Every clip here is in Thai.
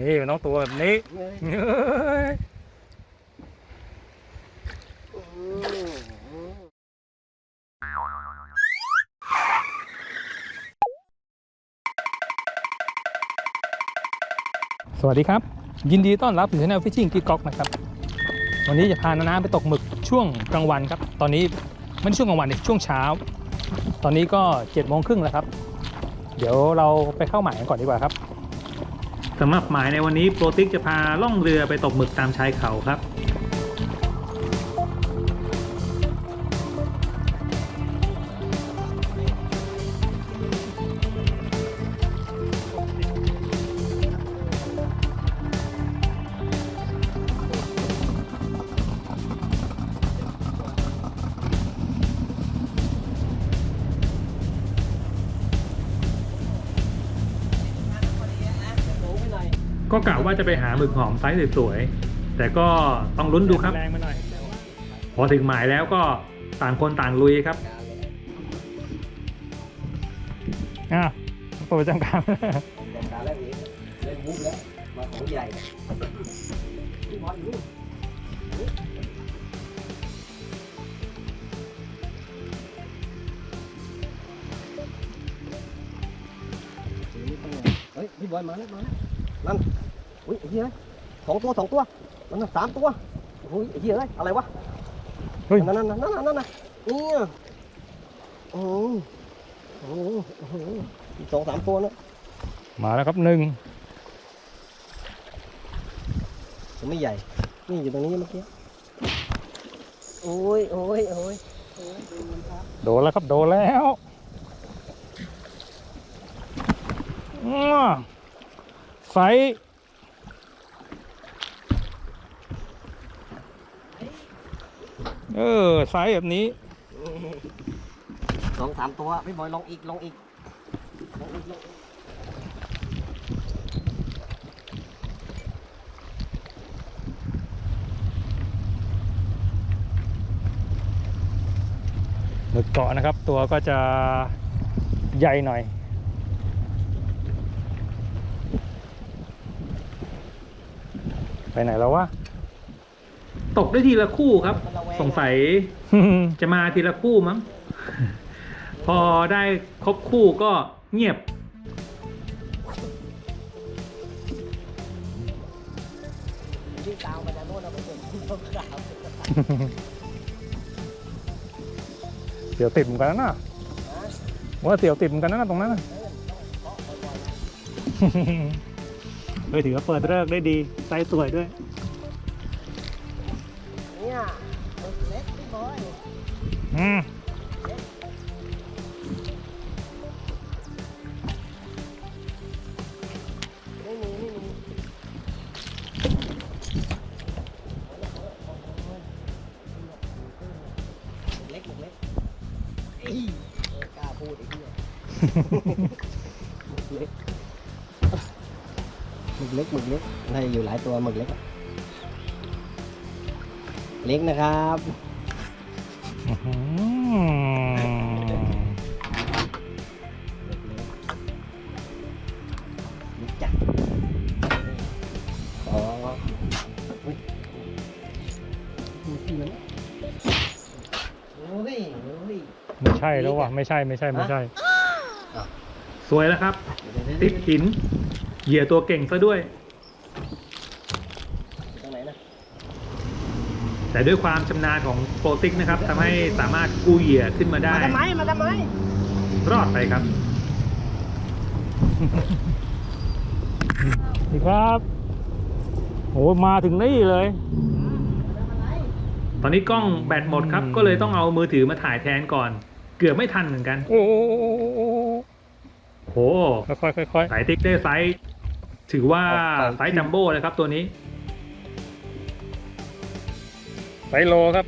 นี่น้องตัวแบบนี้สวัสดีครับ ยินดีต้อนรับสู่ช anel Fishing กิ๊กก๊อกนะครับ วันนี้จะพานานาไปตกหมึกช่วงกลางวันครับ ตอนนี้ไม่ใช่ช่วงกลางวันดิช่วงเช้า ตอนนี้ก็7จ็ดโมงครึ่งแล้วครับ เดี๋ยวเราไปเข้าหมายกันก่อนดีกว่าครับ สำหรับหมายในวันนี้โปรติกจะพาล่องเรือไปตกหมึกตามชายเขาครับ ก็กะว่าจะไปหาหมึกหอมไซส์สวยๆ แต่ก็ต้องลุ้นดูครับ แรงมาหน่อย พอถึงหมายแล้วก็ต่างคนต่างลุยครับอะเปิดประจำการจัดการแล้วนี้เล่นมุกแล้ว มาของใหญ่พี่บอลอยู่นู่นเฮ้ยพี่บอยมาแล้วมาแล้วนั่น อุ้ยไอ้เหี้ยสองตัวสองตัวนั่นน่ะสามตัวโอ้ยไอ้เหี้ยอะไรอะไรวะเฮ้ย นั่นนั่นนั่นนั่นนั่นน่ะเนี่ยโอ้โหโอ้โหโอ้โหอีกสองสามตัวนะมาแล้วครับหนึ่งมันไม่ใหญ่ นี่อยู่ตรงนี้เมื่อกี้โอ้ยโอ้ยโอ้ยโอ้ยดูมันครับโดนแล้วครับโดนแล้วอ้อไซส์ เออไซส์แบบนี้สองสามตัวพี่บอยลองอีกลองอีกลองอีกลองอีกหมึกเกาะนะครับ ตัวก็จะใหญ่หน่อย ไปไหนแล้ววะ ตกได้ทีละคู่ครับมันระแวง สงสัยจะมาทีละคู่มั้ง พอได้ครบคู่ก็เงียบวิ่งตามมาจากโน่นเราไปเจอที่ต้นขาวเสียวติดเหมือนกันนะ ว่าเสียวติดเหมือนกันนะตรงนั้นน่ะ เฮ้ยถือว่าเปิดเลิกษ์ได้ดีไซส์สวยด้วย เนี่ยหมึกเล็กพี่บ อืมไม่มีไม่มีเล็กหมึกเล็กเอ้ยกล้าพูดไอ้เหี้ยเล็กหมึกเล็กหมึกเล็กได้อยู่หลายตัวหมึกเล็ก เล็กนะครับ ใช่แล้วว่ะไม่ใช่ไม่ใช่ไม่ใช่อะสวยแล้วครับเดี๋ยวๆๆติดหิน เหยื่อตัวเก่งซะด้วย ตรงไหนนะแต่ด้วยความชำนาญของโปรติกนะครับทำให้สามารถกู้เหยื่อขึ้นมาได้ มาทำไมมาทำไมรอดไปครับ ดีครับโอ้มาถึงนี่เลย ตอนนี้กล้องแบตหมดครับ ก็เลยต้องเอามือถือมาถ่ายแทนก่อน เกือบไม่ทันเหมือนกัน โอ้โหค่อยๆค่อยๆสายติ๊กได้ไซส์ถือว่าไซส์จัมโบ้เลยครับตัวนี้ไซส์โลครับ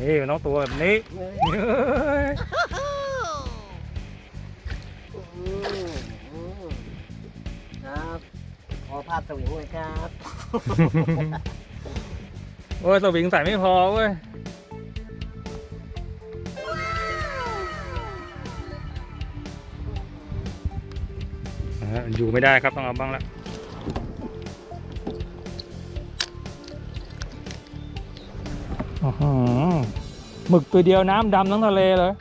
นี่มันต้องตัวแบบนี้ครับพาดสวิงเลยครับโอ้ยสวิงใส่ไม่พอเว้ยอ่าอยู่ไม่ได้ครับต้องเอาบ้างละ หมึกตัวเดียวน้ำดำทั้งทะเลเลย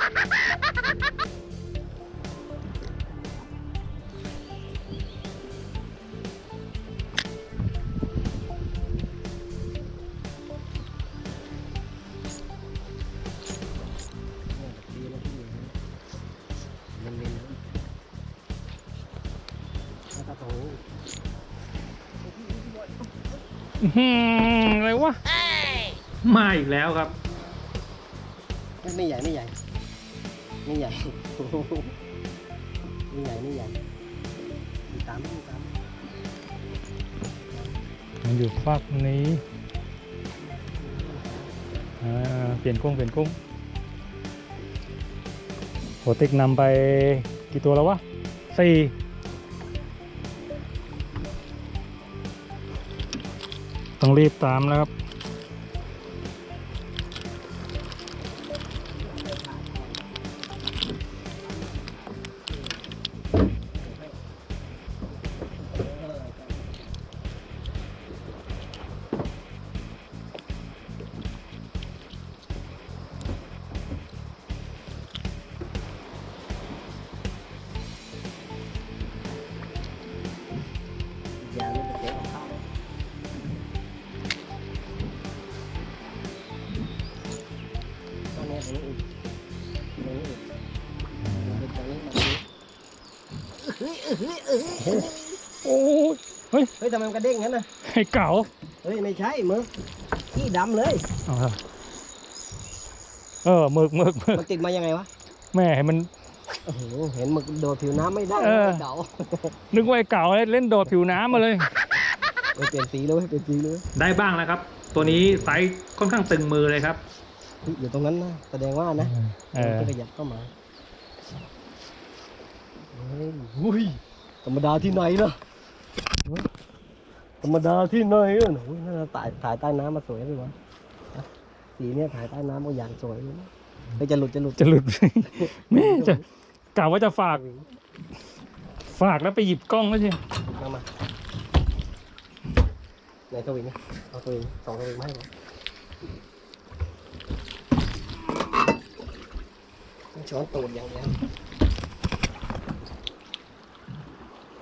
มาอีกแล้วครับไม่ใหญ่ไม่ใหญ่ ไม่ใหญ่ ไม่ใหญ่ไม่ใหญ่มีตามมีตามมันอยู่ฝักนี้อ่าเปลี่ยนกุ้งเปลี่ยนกุ้งโหติ๊กนำไปกี่ตัวแล้ววะสี่ต้องรีบตามแล้วครับ เฮ้ยเฮ้ยเฮ้ยเฮ้ยโอ้ยเฮ้ยทำไมมันกระเด้งงั้นน่ะให้เก่าเฮ้ยไม่ใช่มึงขี้ดำเลยเอาครับเออหมึกหมึกหมึกมันติดมายังไงวะแม่ให้มัน โอ้โหเห็นหมึกโดดผิวน้ำไม่ได้เออ เก่านึกว่าไอ้เก่าเล่นโดดผิวน้ำมาเลย เออเปลี่ยนสีเลยเว้ยเปลี่ยนสีเลยเว้ยได้บ้างแล้วครับ ตัวนี้ไซส์ค่อนข้างตึงมือเลยครับ เฮ้ยอยู่ตรงนั้นนะแสดงว่านะเออ มันจะขยับเข้ามาเฮ้ยอุ้ย ธรรมดาที่ไหนล่ะเฮ้ยธรรมดาที่ไหนอะโอ้ยน่าจะถ่ายถ่ายใต้น้ำมาสวยเลยวะอะสีเนี่ยถ่ายใต้น้ำก็อย่างสวยเลยนะเฮ้ยจะหลุดจะหลุดจะหลุดแม่จะกะว่าจะฝาก ฝากแล้วไปหยิบกล้องแล้วใช่มามาไหนสวิงอะเอาสวิงสองสวิงมาให้ผมช้อนตูดอย่างเดียว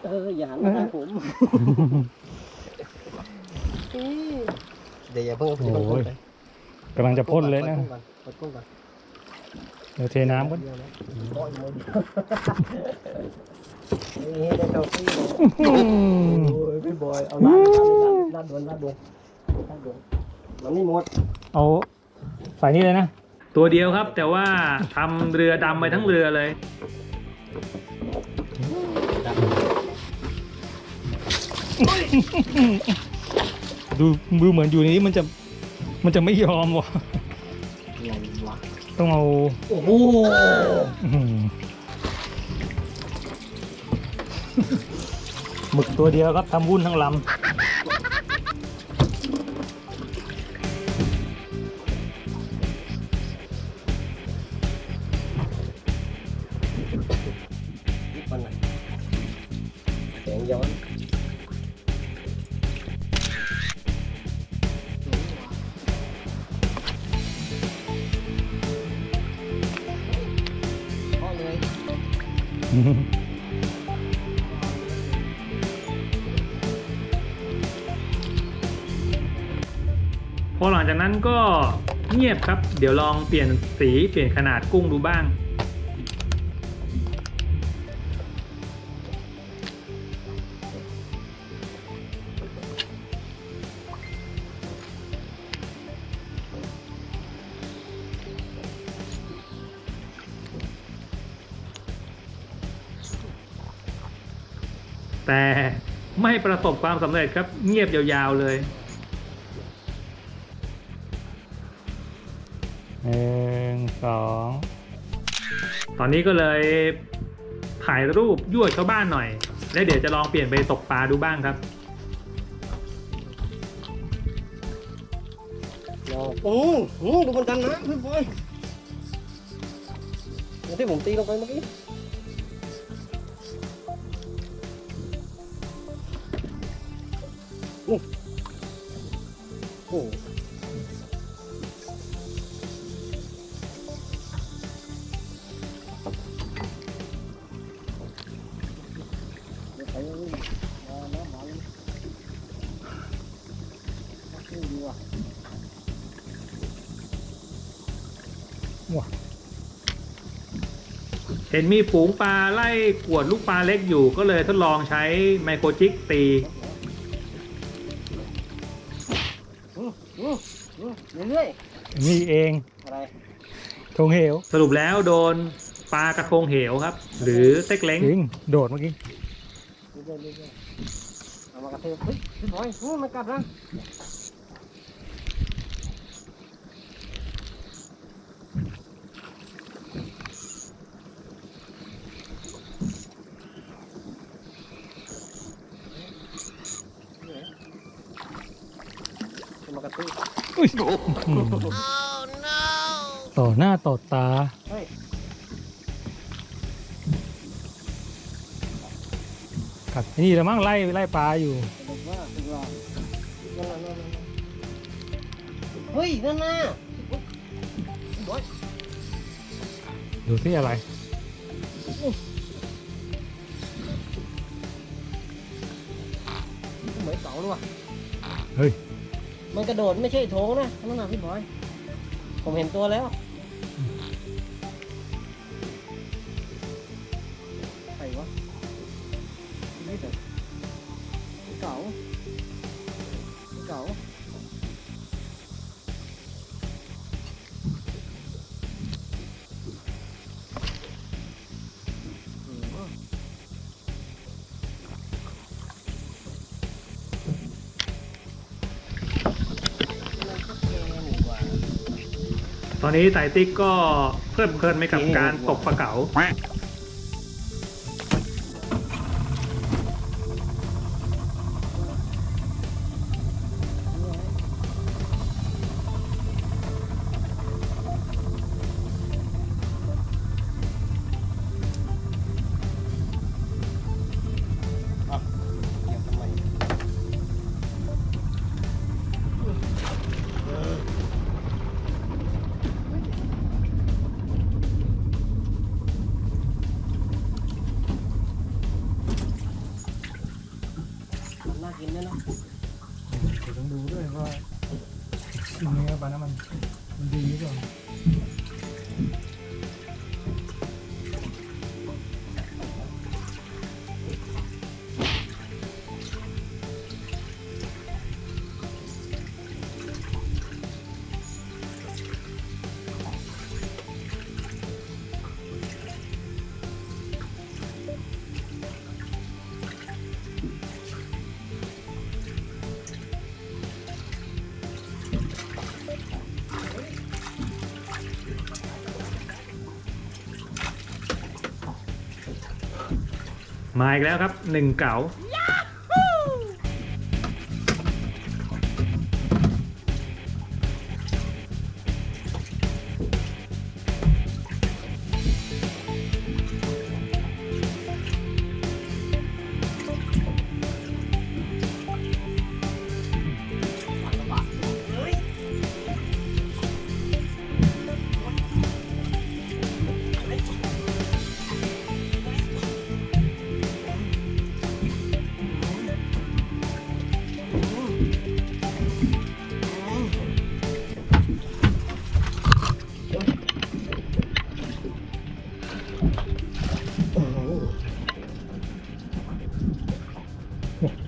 เอออย่าหันมาทางผมเดี๋ยวอย่าเพิ่งเอาไปที่มันพ่นไปกำลังจะพ่นเลยนะปล่อยกุ้งก่อนเดี๋ยวเทน้ำก่อนเดียวนะโอ้ยมือเดียวนี่ได้เจ้าพี่เลยอืมโอ้ยพี่บอยเอาลาดลาดลาดลาดด่วนลาดด่วนลาดด่วนมันไม่หมดเอาใส่นี่เลยนะ ตัวเดียวครับ แต่ว่าทำเรือดำไปทั้งเรือเลย ดูดูเหมือนอยู่ในนี้มันจะมันจะไม่ยอมว่ะอะไรวะต้องเอาโอ้โหอื้อหือหมึกตัวเดียวครับทำวุ่นทั้งลำ พอหลังจากนั้นก็เงียบครับ เดี๋ยวลองเปลี่ยนสีเปลี่ยนขนาดกุ้งดูบ้าง แต่ไม่ประสบความสำเร็จครับเงียบยาวๆเลยหนึ่งสองตอนนี้ก็เลยถ่ายรูปยั่วชาวบ้านหน่อย แล้วเดี๋ยวจะลองเปลี่ยนไปตกปลาดูบ้างครับ โอ้โหดูมันดันนะเพื่อนๆอย่างที่ผมตีลงไปเมื่อกี้ ว่ะเห็นมีฝูงปลาไล่กวดลูกปลาเล็กอยู่ก็เลยทดลองใช้ไมโครจิกตี เรื่อยนี่เองๆอะไรทงเหวสรุปแล้วโดนปลากระทงเหวครับ หรือเต็กเล้งจริงโดดเมื่อกี้เรื่อยๆเรื่อยๆเอามากระเทือบเฮ้ยพี่บอยอืมมันกลับแล้วเอามากระทืบ อุ้ยอืมต่อหน้าต่อตาเฮ้ยครับนี่แหละมั้งไล่ไล่ปลาอยู่สนุกมากสนุกมากนั่นน่ะนั่นน่ะนั่นน่ะเฮ้ยนั่นน่ะพี่บอยดูที่อะไรเหมือนเก๋าเลยว่ะเฮ้ย มันกระโดดไม่ใช่โถงนะนั่นน่ะพี่บอย ผมเห็นตัวแล้ว ตอนนี้ไตติ๊กก็เพลิดเพลินไปกับการตกปลาเก๋า กินด้วยเนาะเดี๋ยวต้องดูด้วยว่าเนื้อปลาน้ำมันมันดีหรือเปล่า มาอีกแล้วครับหนึ่งเก๋า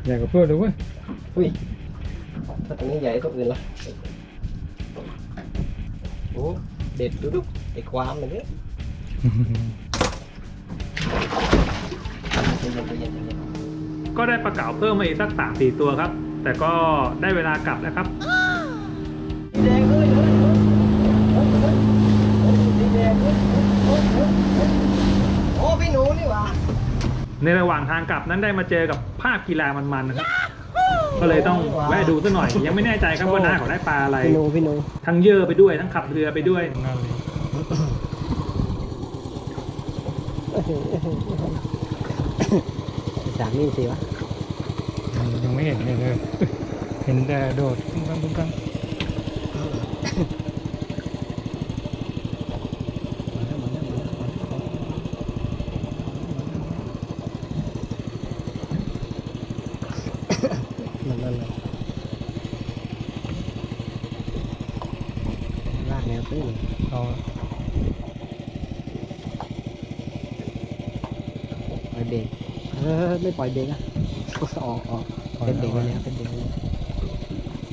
ใหญ่กว่าเพื่อนเลยเว้ยอุ้ยถ้าตรงนี้ใหญ่ก็อื่นละโอ้เด็ดดูดูไอ้ความมันเนี่ยใจเย็นใจเย็นใจเย็นก็ได้ปลาเก๋าเพิ่มมาอีกสักสามสี่ตัวครับ แต่ก็ได้เวลากลับแล้วครับสีแดงด้วยเลยสีแดงด้วยโอ้พี่หนูนี่หว่า ในระหว่างทางกลับนั้นได้มาเจอกับภาพกีฬามันๆนะครับ ก็เลยต้องแวะดูซะหน่อย ยังไม่แน่ใจครับว่าน้าเขาได้ปลาอะไร พี่หนูพี่หนูทั้งเยอะไปด้วยทั้งขับเรือไปด้วย นั่นเลยสามนี่สิวะ ยังไม่เห็นเลยเลย เห็นแต่โดดปุ้งกังปุ้งกัง นั่นนั่นเลยลากแนวตื้น เอา ปล่อย เบรกเออไม่ปล่อยเบรกอะออกออกเป็นเบรกไปแล้วเป็นเบรกไปแล้ว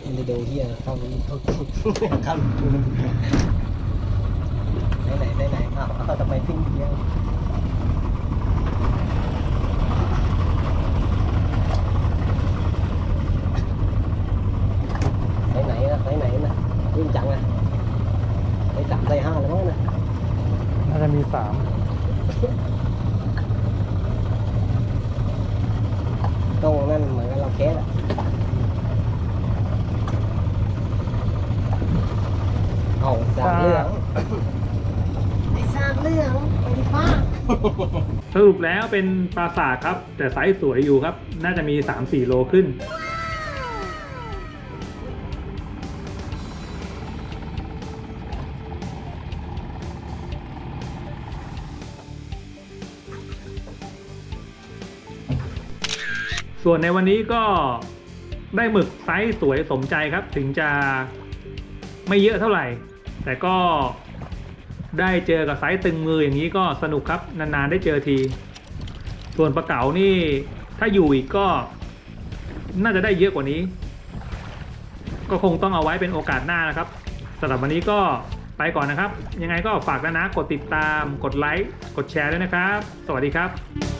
มันจะโดนเฮียเข้าเข้าเข้าไหนไหนไหนไหนอ้าวอ้าวทำไมทิ้งเฮียไหนไหนนะไหนไหนนะยิ่งจังอะไอ้สามไอ้ห้าแล้วมั้งนะน่าจะมีสาม ตรงนั่นเหมือน กับเราแคสอะเอาสามเรื่องไอ้สามเรื่องไอ้ฟ้าสรุปแล้วเป็นปลาสากครับ แต่ไซส์สวยอยู่ครับ น่าจะมี 3-4 โลขึ้น ส่วนในวันนี้ก็ได้หมึกไซส์สวยสมใจครับ ถึงจะไม่เยอะเท่าไหร่ แต่ก็ได้เจอกับไซส์ตึงมืออย่างนี้ก็สนุกครับ นานๆได้เจอที ส่วนปลาเก๋านี่ถ้าอยู่อีกก็น่าจะได้เยอะกว่านี้ ก็คงต้องเอาไว้เป็นโอกาสหน้านะครับสำหรับวันนี้ก็ไปก่อนนะครับ ยังไงก็ฝากนะนะ กดติดตาม กดไลค์ กดแชร์ด้วยนะครับ สวัสดีครับ